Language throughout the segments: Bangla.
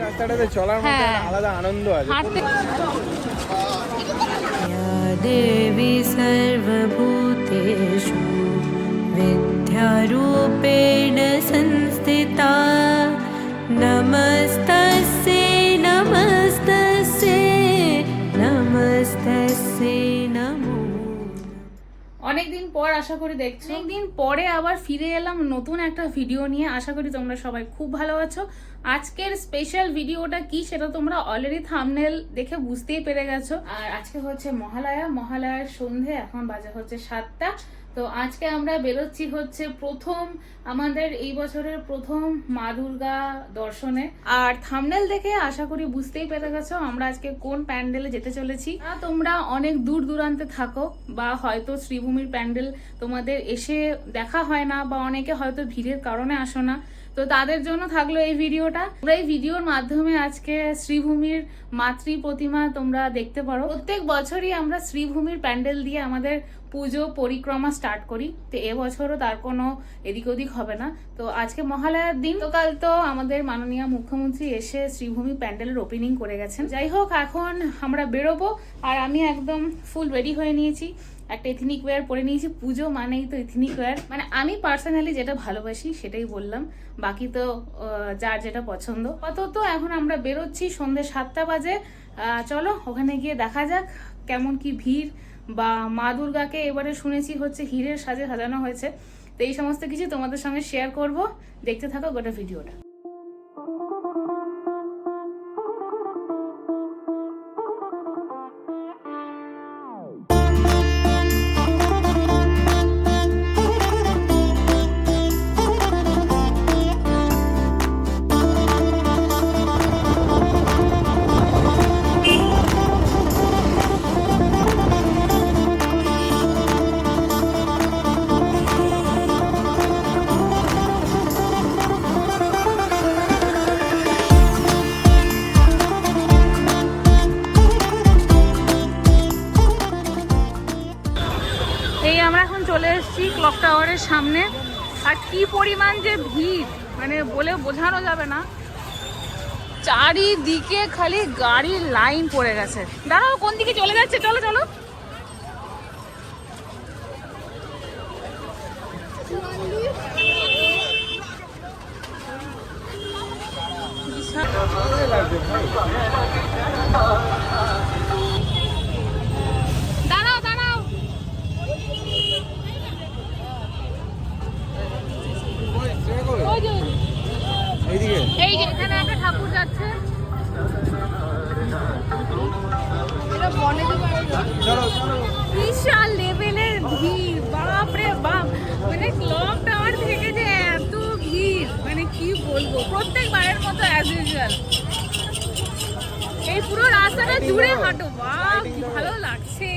রাস্তাটাতে চলার মধ্যে আলাদা আনন্দ আছে। দেবী সর্বভূতেষু বিদ্যারূপে অনেকদিন পর আশা করি দেখছ। অনেকদিন পরে আবার ফিরে এলাম নতুন একটা ভিডিও নিয়ে। আশা করি তোমরা সবাই খুব ভালো আছো। আজকের স্পেশাল ভিডিওটা কি সেটা তোমরা অলরেডি থামনেল দেখে বুঝতেই পেরে গেছো। আর আজকে হচ্ছে মহালয়া। মহালয়ার সন্ধে এখন বাজে হচ্ছে সাতটা। তো আজকে আমরা বেরোচ্ছি হচ্ছে প্রথম, আমাদের এই বছরের প্রথম মা দুর্গা দর্শনে। আর থামনেল দেখে আশা করি বুঝতেই পেরে গেছো আমরা আজকে কোন প্যান্ডেলে যেতে চলেছি। তোমরা অনেক দূর দূরান্তে থাকো বা হয়তো শ্রীভূমির প্যান্ডেল তোমাদের এসে দেখা হয় না বা অনেকে হয়তো ভিড়ের কারণে আসো না। তো তাদের জন্য থাকল এই ভিডিওটা। তোমরা এই ভিডিওর মাধ্যমে আজকে শ্রীভূমির মাতৃ প্রতিমা তোমরা দেখতে পারো। প্রত্যেক বছরই আমরা শ্রীভূমির প্যান্ডেল দিয়ে আমাদের পুজো পরিক্রমা স্টার্ট করি। তো এবছরও তার কোনো এদিক ওদিক হবে না। তো আজকে মহালয়ার দিন। তো কাল তো আমাদের মাননীয় মুখ্যমন্ত্রী এসে শ্রীভূমি প্যান্ডেলের ওপেনিং করে গেছেন। যাই হোক, এখন আমরা বেরোবো। আর আমি একদম ফুল রেডি হয়ে নিয়েছি। একটা এথনিক ওয়্যার পরে নিয়েছি, পুজো মানেই তো এথনিক ওয়্যার মানে আমি পার্সোনালি যেটা ভালোবাসি সেটাই বললাম। বাকি তো যার যেটা পছন্দ। অত তো এখন আমরা বেরোচ্ছি সন্ধ্যে সাতটা বাজে। চলো, ওখানে গিয়ে দেখা যাক কেমন কি ভিড়। বা মা দুর্গাকে এবারে শুনেছি হচ্ছে হীরের সাজে সাজানো হয়েছে। তো এই সমস্ত কিছু তোমাদের সঙ্গে শেয়ার করব। দেখতে থাকো গোটা ভিডিওটা সামনে। আর কি পরিমাণ যে ভিড় মানে বলে বোঝানো যাবে না। চারিদিকে খালি গাড়ির লাইন পড়ে গেছে। দাঁড়াও, কোন দিকে চলে যাচ্ছে? চলো চলো। এই যে এখানে একটা ঠাকুর যাচ্ছে। বিশাল লেভেলের ভিড় বাপ রে বাপ। মানে ক্লক টাওয়ার থেকে যে এত ভিড় মানে কি বলব? প্রত্যেকবারের মতো অ্যাজ ইউজুয়াল এই পুরো রাস্তাটা জুড়ে হাঁটো। বাহ কি ভালো লাগছে।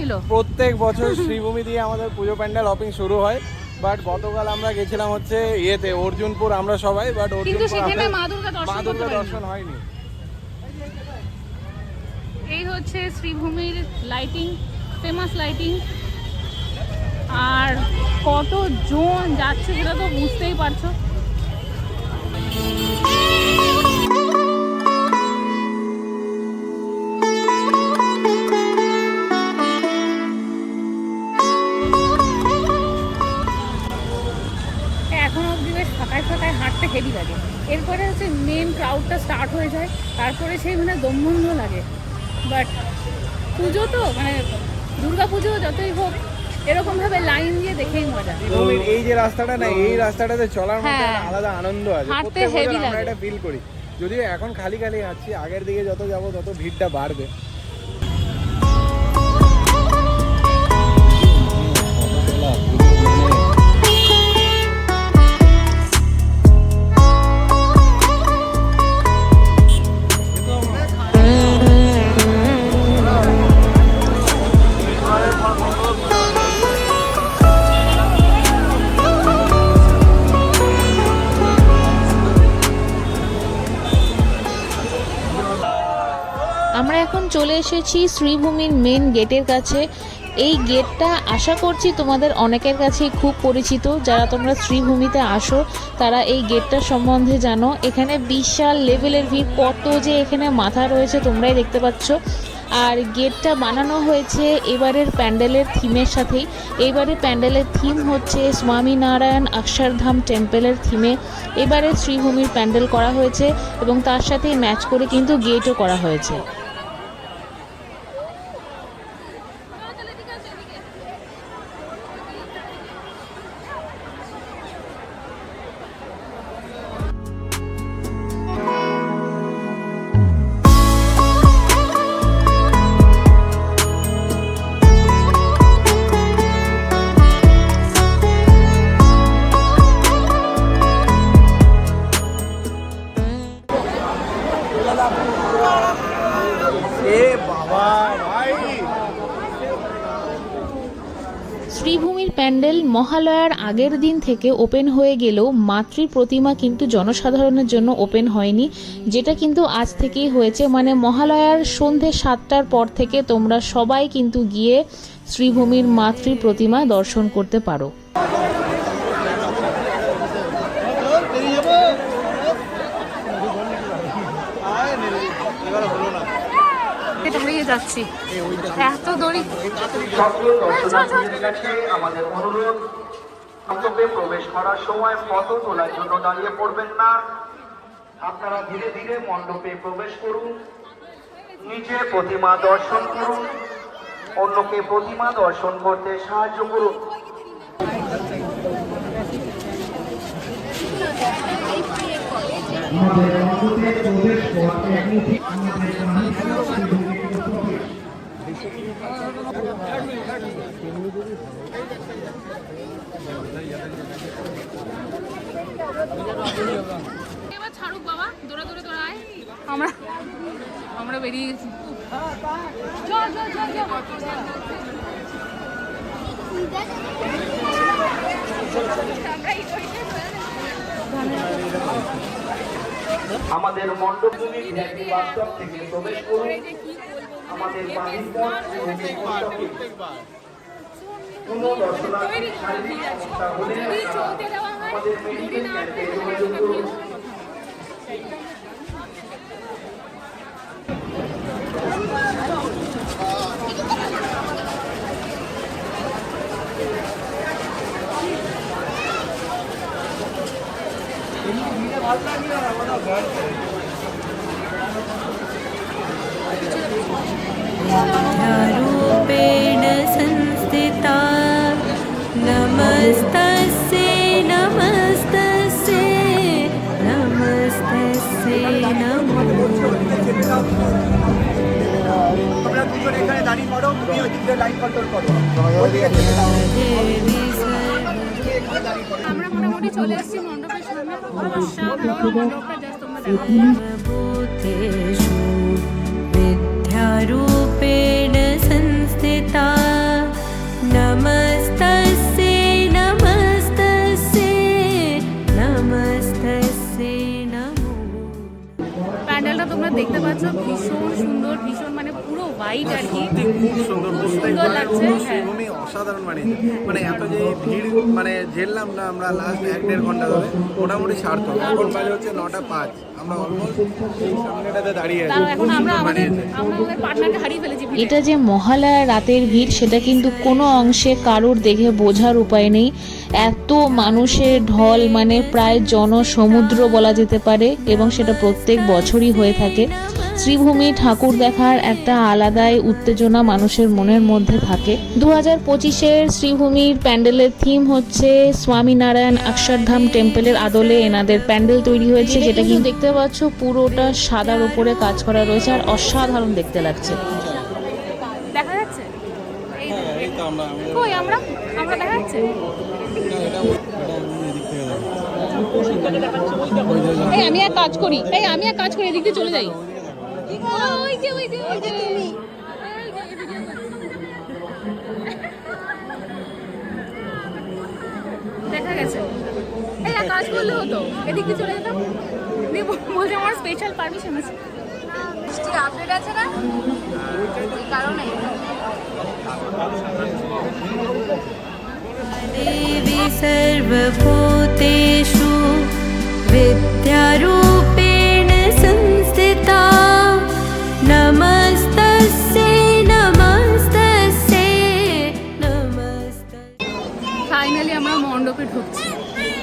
ছিল? প্রত্যেক বছর শ্রীভূমি দিয়ে আমাদের পুজো প্যান্ডেল হপিং শুরু হয় বাট গতকাল আমরা গেছিলাম হচ্ছে ইয়েতে অর্জুনপুর আমরা সবাই বাট কিন্তু অর্জুনপুর সেখানে মা দুর্গা দর্শন করতে দুর্গা দর্শন হয়নি। এই হচ্ছে শ্রীভূমির লাইটিং ফেমাস লাইটিং আর কত জন যাচ্ছে সেটা তো বুঝতেই পারছ। হয়ে যায় তারপরে সেই মানে দমবন্ধ লাগে। বাট পুজো তো মানে দুর্গা পুজো যতই হোক এরকমভাবে লাইন দিয়ে দেখেই মজা। এই যে রাস্তাটা না এই রাস্তাটাতে চলার মধ্যে হ্যাঁ। আলাদা আনন্দ আছে। প্রত্যেক বছর আমরা এটা ফিল করি। যদিও এখন খালি খালি আছি আগের দিকে যত যাব তত ভিড়টা বাড়বে। এসেছি শ্রীভূমির মেন গেটের কাছে। এই গেটটা আশা করছি তোমাদের অনেকের কাছেই খুব পরিচিত। যারা তোমরা শ্রীভূমিতে আসো, তারা এই গেটটা সম্বন্ধে জানো। এখানে বিশাল লেভেলের ভিড়, কত যে এখানে মাথা রয়েছে তোমরাই দেখতে পাচ্ছ। আর গেটটা বানানো হয়েছে এবারের প্যান্ডেলের থিমের সাথেই। এবারে প্যান্ডেলের থিম হচ্ছে স্বামীনারায়ণ অক্ষরধাম টেম্পেলের থিমে এবারে শ্রীভূমির প্যান্ডেল করা হয়েছে এবং তার সাথে ম্যাচ করে কিন্তু গেটও করা হয়েছে। প্যান্ডেল মহালয়ার আগের দিন থেকে ওপেন হয়ে গেলেও মাতৃ প্রতিমা কিন্তু জনসাধারণের জন্য ওপেন হয়নি যেটা কিন্তু আজ থেকেই হয়েছে। মানে মহালয়ার সন্ধে সাতটার পর থেকে তোমরা সবাই কিন্তু গিয়ে শ্রীভূমির মাতৃ প্রতিমা দর্শন করতে পারো। যাচ্ছি। এত দড়ি। কাছে আমাদের অনুরোধ মণ্ডপে প্রবেশ করার সময় ফটো তোলার জন্য দাঁড়িয়ে পড়বেন না। আপনারা ধীরে ধীরে মণ্ডপে প্রবেশ করুন নিচে প্রতিমা দর্শন করুন অন্যকে প্রতিমা দর্শন করতে সাহায্য করুন। এবার ছাড়ুক বাবা আমরা আমরা বেরিয়ে গেছি। আমাদের মণ্ডপ থেকে প্রবেশ করুন। আমাদের কোনো দর্শনার্থী শারীরিক সমস্যা হলে আমাদের মেডিকেল ক্যাম্পে যোগাযোগ করুন रूपेण संस्थिता नमस्तस्यै नमस्तस्यै नमस्तस्यै नमो তোমরা দুজন এখানে দাঁড়িয়ে পড়ো তুমি ওই দিক দিয়ে লাইন কন্ট্রোল করো देवी सर्व আমরা মোটামুটি চলে এসেছি মণ্ডপের সামনে অসাধারণ মণ্ডপটা জাস্ট তোমরা দেখো भूतेषु विद्यारूपेण संस्थिता नमस्तस्यै नमस्तस्यै नमस्तस्यै नमो প্যান্ডেলটা তোমরা দেখতে পাচ্ছ ভীষণ সুন্দর ভীষণ মানে পুরো হোয়াইট আর কি খুব সুন্দর খুব বুঝতে সুন্দর লাগছে হ্যাঁ শ্রীভূমি অসাধারণ মানে মানে এত যে ভিড় মানে ঝেললাম না আমরা লাস্ট এক দেড় ঘন্টা ধরে মোটামুটি ছাড়তো এখন বাজে হচ্ছে নটা পাঁচ আমরা অলমোস্ট এই সামনেটাতে দাঁড়িয়ে তাও আছি। এখন আমরা মানে আমাদের আমরা আমাদের পার্টনারকে হারিয়ে ফেলেছি ভিড়ে। এটা যে মহালয়া রাতের ভিড় সেটা কিন্তু কোনো অংশে কারোর দেখে বোঝার উপায় নেই। এত মানুষের ঢল মানে প্রায় জনসমুদ্র বলা যেতে পারে এবং সেটা প্রত্যেক বছরই হয়ে থাকে। শ্রীভূমি ঠাকুর দেখার একটা আলাদাই উত্তেজনা মানুষের মনের মধ্যে থাকে। দু হাজার পঁচিশের শ্রীভূমির প্যান্ডেলের থিম হচ্ছে স্বামীনারায়ণ অক্ষরধাম টেম্পলের আদলে এনাদের প্যান্ডেল তৈরি হয়েছে যেটা কিন্তু দেখতে পাচ্ছ পুরোটা সাদার উপরে কাজ করা রয়েছে আর অসাধারণ দেখতে লাগছে। দেখা যাচ্ছে? কই আমরা? আমরা যাচ্ছে? আমি। এই এক কাজ করি। এই আমি এক কাজ করি এদিক দিয়ে চলে যাই। ওই যে ওই যে ওই যে। দেখা গেছে। এই এক কাজ করলে হতো। এদিক দিয়ে চলে যেতাম। দিয়ে বল- বলছে আমার স্পেশাল পারমিশন আছে বৃষ্টির আপডেট আছে না এই কারণে देवी सर्वभूतेषु विद्यारूपेण संस्थिता नमस्तस्यै नमस्तस्यै नमस्तस्यै ফাইনালি আমরা মণ্ডপে ঢুকছি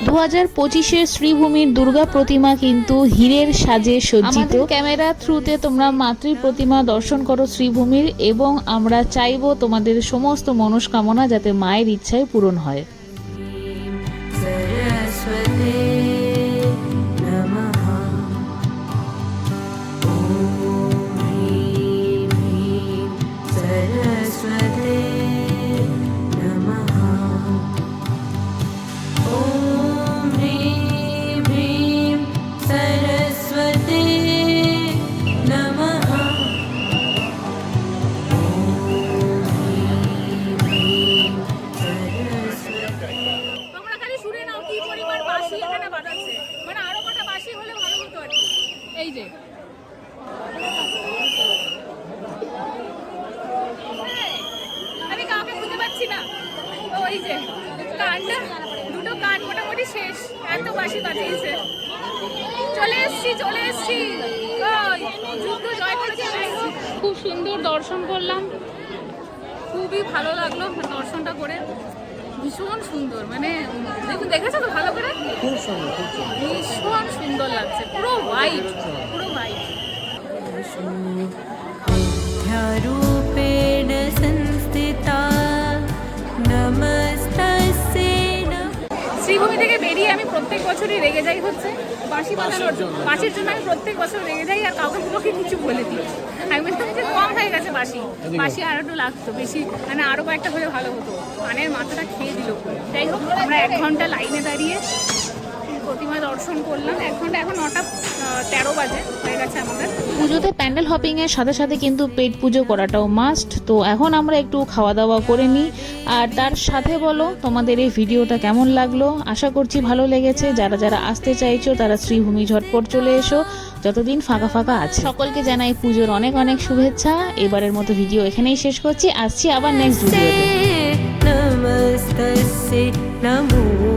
দু হাজার পঁচিশের শ্রীভূমির দুর্গা প্রতিমা কিন্তু হীরের সাজে সজ্জিত। ক্যামেরা থ্রুতে তোমরা মাতৃ প্রতিমা দর্শন করো শ্রীভূমির এবং আমরা চাইব তোমাদের সমস্ত মনস্কামনা যাতে মায়ের ইচ্ছায় পূরণ হয়। এই যে। আমি কাউকে খুঁজে পাচ্ছি না। ওই যে কানটা দুটো কান মোটামুটি শেষ এত বাঁশি বাজিয়েছে। চলে এসছি চলে এসছি। যুদ্ধ জয় করে চলে এসছি খুব সুন্দর দর্শন করলাম। খুবই ভালো লাগল দর্শনটা করে। ভীষণ সুন্দর মানে দেখুন দেখেছ তো ভালো করে? খুব সুন্দর খুব সুন্দর। ভীষণ সুন্দর লাগছে পুরো হোয়াইট পুরো হোয়াইট শ্রীভূমি থেকে বেরিয়ে আমি প্রত্যেক বছরই রেগে যাই হচ্ছে। বাঁশি বাজানোর বাঁশির জন্য। আমি প্রত্যেক বছর রেগে যাই আর কাউকে পুরোকে কিছু বলে দিই। আমি বলতাম যে কম হয়ে গেছে বাঁশি। বাঁশি আর একটু লাগতো বেশি মানে আরও কয়েকটা হলে ভালো হতো। কানের মাথাটা খেয়ে দিল যাই হোক আমরা এক ঘণ্টা লাইনে দাঁড়িয়ে প্রতিমা দর্শন করলাম। এক ঘণ্টা এখন নটা তেরো বাজে পুজোতে প্যান্ডেল হপিং এর সাথে সাথে কিন্তু পেট পুজো করাটাও মাস্ট তো এখন আমরা একটু খাওয়া দাওয়া করে নিই আর তার সাথে বলো তোমাদের এই ভিডিওটা কেমন লাগল? আশা করছি ভালো লেগেছে। যারা যারা আসতে চাইছো তারা শ্রীভূমি ঝটপট চলে এসো। যতদিন ফাঁকা ফাঁকা আছে। সকলকে জানাই পুজোর অনেক অনেক শুভেচ্ছা। এবারের মতো ভিডিও এখানেই শেষ করছি। আসছি আবার নেক্সট ভিডিওতে। নমস্তে